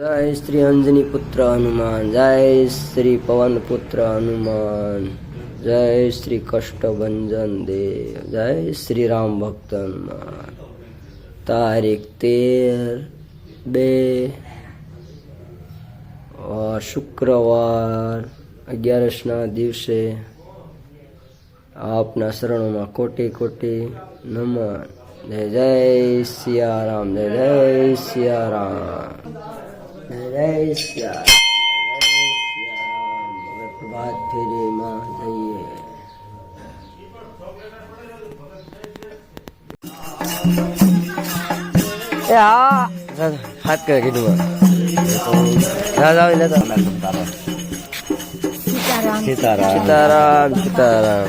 જય શ્રી અંજની પુત્ર હનુમાન, જય શ્રી પવન પુત્ર હનુમાન, જય શ્રી કષ્ટભંજન દેવ, જય શ્રી રામ ભક્ત હનુમાન. તારીખ તેર બે વાર શુક્રવાર અગિયારસના દિવસે આપના શરણોમાં કોટી કોટી નમન. જય જય સિયારામ, જય જય સિયારામ. જય સિયારામ હવે પ્રભાત ફેરીમાં જઈએ એ હા સીતારામ સીતારામ સીતારામ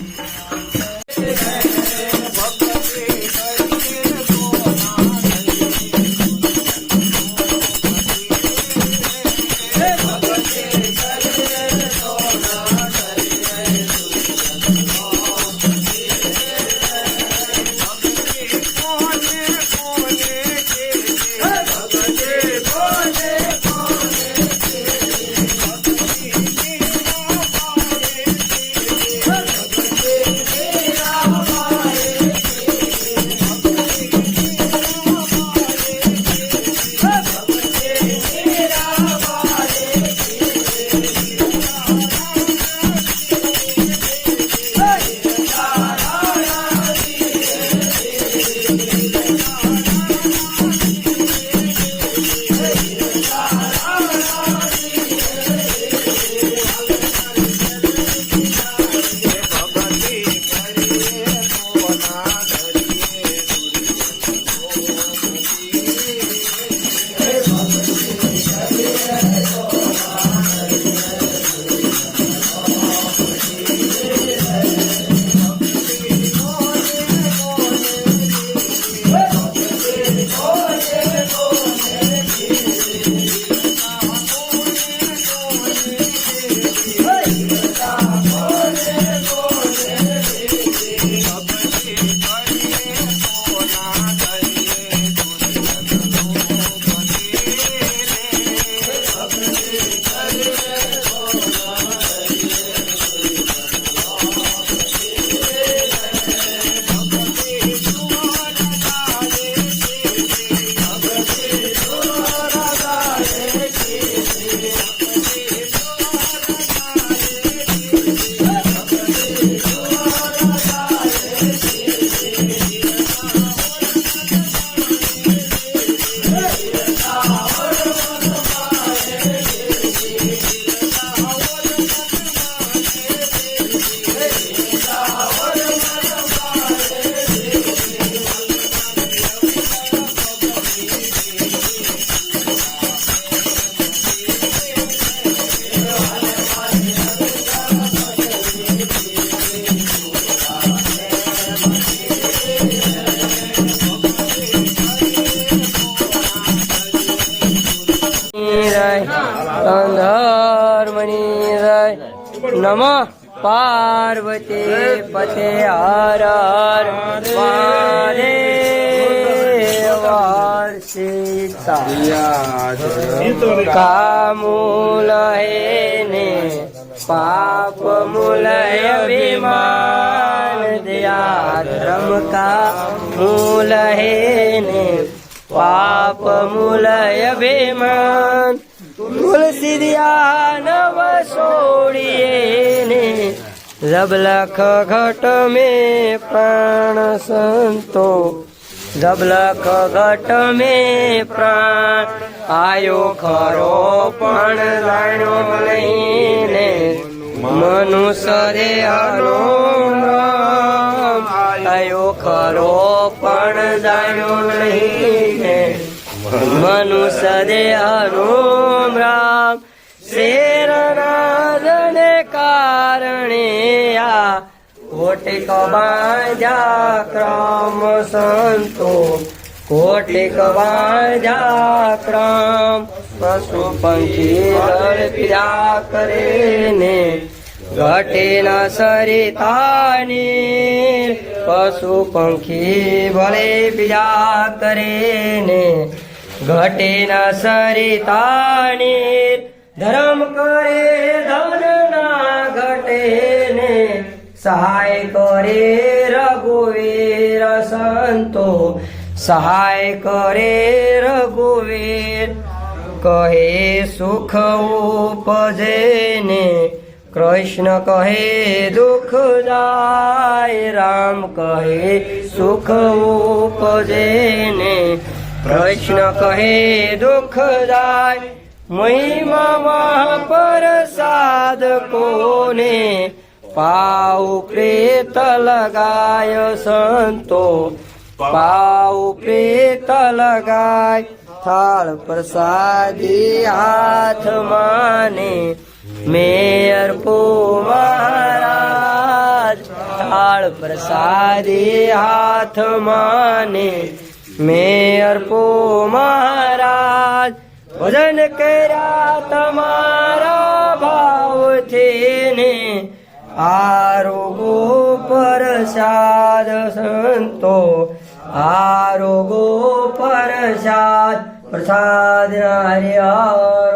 નમ પાર્વતી પતે હર હર મહાદેવ સીતા. કામૂલ ને પાપ મૂલ અભિમાન દયા ધર્મ કા મૂલ ને પાપ મૂલ અભિમાન. તુલસી દિયા જબ લખ ઘટ મે પ્રાણ સંતો જબ લખ ઘટ મે પ્રાણ. આયો ખરો પણ જાણ્યો લઈને મનુષ્ય રે આયો ખરો પણ જાણ્યો લઈને મનુષ્ય રે અરોમ રામ. શેરનાદને આ કોટિક બાજા ક્રમ સંતો. કોટિક બાજા ક્રમ પશુ પંખી દળ કરે ને ઘટે ન સરિતાની પશુ પંખી ભલે પીડા કરે ને ન સરિતાની ધર્મ કરે ધન ને સહાય કરે રઘુવીર સંતો, સહાય કરે રઘુવીર. કહે સુખ ઉપજે ને કૃષ્ણ કહે દુઃખ જાય, રામ કહે સુખ ઉપજે ને કૃષ્ણ કહે દુઃખ જાય. મહિમા મહાપ્રસાદ કોને પાઉ પ્રેત લગાય સંતો પાઉ પ્રેત લગાય થાળ પ્રસાદી હાથ માને. મેયર પો મહારાજ, થાળ પ્રસાદી હાથ માને. મેયર પો મહારાજ, ભજન કર્યા તમારા ભાવથી ને આરોગો પ્રસાદ સંતો આરોગો પરસાદ પ્રસાદ હરે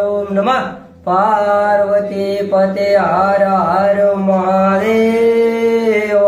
ઓમ નમઃ પાર્વતી પતે હર હર મહાદેવ